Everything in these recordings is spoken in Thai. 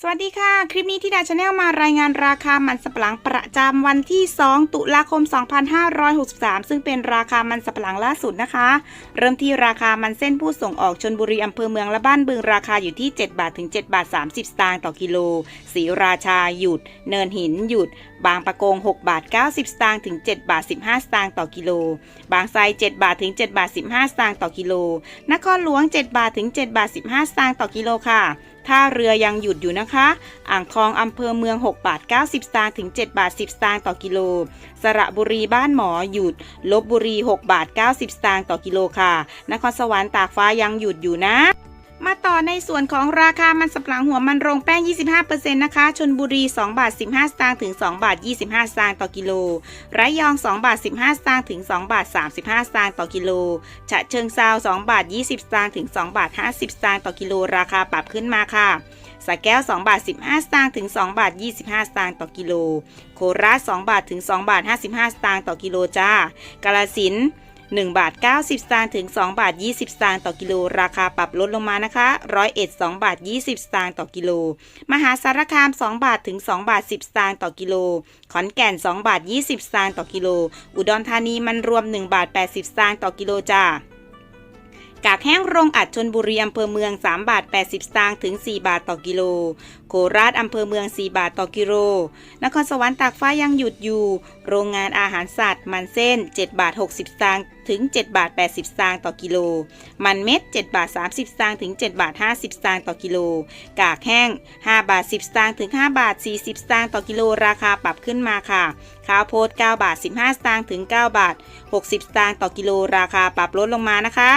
สวัสดีค่ะ คลิปนี้ที่ดาชาแนลมารายงานราคามันสับปะหลังประจำวันที่ 2 ตุลาคม 2563 ซึ่งเป็นราคามันสับปะหลังล่าสุดนะคะ เริ่มที่ราคามันเส้นผู้ส่งออกชนบุรีอำเภอเมืองและบ้านบึงราคาอยู่ที่ 7 บาทถึง 7 บาท 30 สตางค์ต่อกิโลศรีราชาหยุด เนินหินหยุด บางปะกง 6 บาท 90 สตางค์ถึง 7 บาท 15 สตางค์ต่อกิโล บางไทร7บาทถึง 7 บาท 15 สตางค์ต่อกิโล นครหลวง 7 บาทถึง 7 บาท 15 สตางค์ต่อกิโลค่ะ ท่าเรือยังหยุดอยู่นะคะ อ่างทองอำเภอเมือง 6 บาท 90 สตางค์ถึง 7 บาท 10 สตางค์ต่อกิโล สระบุรีบ้านหมอหยุด ลบบุรี 6 บาท 90 สตางค์ต่อกิโลค่ะ นครสวรรค์ตากฟ้ายังหยุดอยู่นะ มาต่อในส่วนของราคามันสำปะหลังหัวมันโรงแป้ง 25%นะคะ ชนบุรี 2 บาท 15 สตางค์ถึง 2 บาท 25 สตางค์ต่อกิโล ระยอง 2 บาท 15 สตางค์ถึง 2 บาท 35 สตางค์ต่อกิโล ฉะเชิงเซา2 บาท 20 สตางค์ถึง 2 บาท 50 สตางค์ต่อกิโล ราคาปรับขึ้นมาค่ะสระแก้ว 2 บาท 15 สตางค์ถึง 2 บาท 25 สตางค์ต่อกิโล โคราช 2 บาทถึง 2 บาท 55 สตางค์ต่อกิโลจ้ากาลสินธุ์ 1 บาท 90 สตางค์ถึง 2 บาท 20 สตางค์ต่อกิโล ราคาปรับลดลงมานะคะร้อยเอ็ด2บาท 20 สตางค์ต่อกิโล มหาสารคาม 2 บาทถึง 2 บาท 10 สตางค์ต่อกิโล ขอนแก่น 2 บาท 20 สตางค์ต่อกิโล อุดรธานีมันรวม 1 บาท 80 สตางค์ต่อกิโลจ้ากากแห้งโรงอัดชนบุรีอำเภอเมือง 3 บาท 80 สตางค์ถึง 4 บาทต่อกิโล โคราชอำเภอเมือง 4 บาทต่อกิโล นครสวรรค์ตากฟ้ายังหยุดอยู่ โรงงานอาหารสัตว์ มันเส้น 7 บาท 60 สตางค์ ถึง7บาท80สตางค์ต่อกิโล มันเม็ด7บาท30สตางค์ถึง7บาท50สตางค์ต่อกิโล กากแห้ง 5 บาท 10สตางค์ถึง 5 บาท 40สตางค์ต่อกิโลราคาปรับขึ้นมาค่ะ ข้าวโพด 9 บาท 15 สตางค์ถึง 9 บาท 60 สตางค์ต่อกิโลราคาปรับลดลงมานะคะ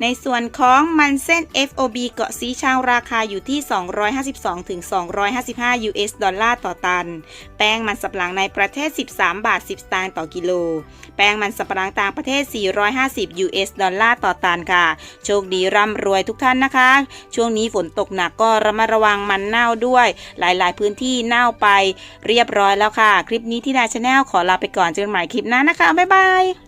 ในส่วนของมันเส้น FOB เกาะสีชังราคาอยู่ที่ 252ถึง255 US ดอลลาร์ต่อตัน แป้งมันสับปะหลังในประเทศ 13 บาท 10 สตางค์ต่อกิโล แป้งมันสับปะหลังต่างประเทศ450 US ดอลลาร์ต่อตันค่ะ โชคดีร่ำรวยทุกท่านนะคะ ช่วงนี้ฝนตกหนักก็ระมัดระวังมันเน่าด้วย หลายๆ พื้นที่เน่าไปเรียบร้อยแล้วค่ะ คลิปนี้ที่ดาชาแนลขอลาไปก่อนเจอกันใหม่คลิปหน้านะคะ บ๊ายบาย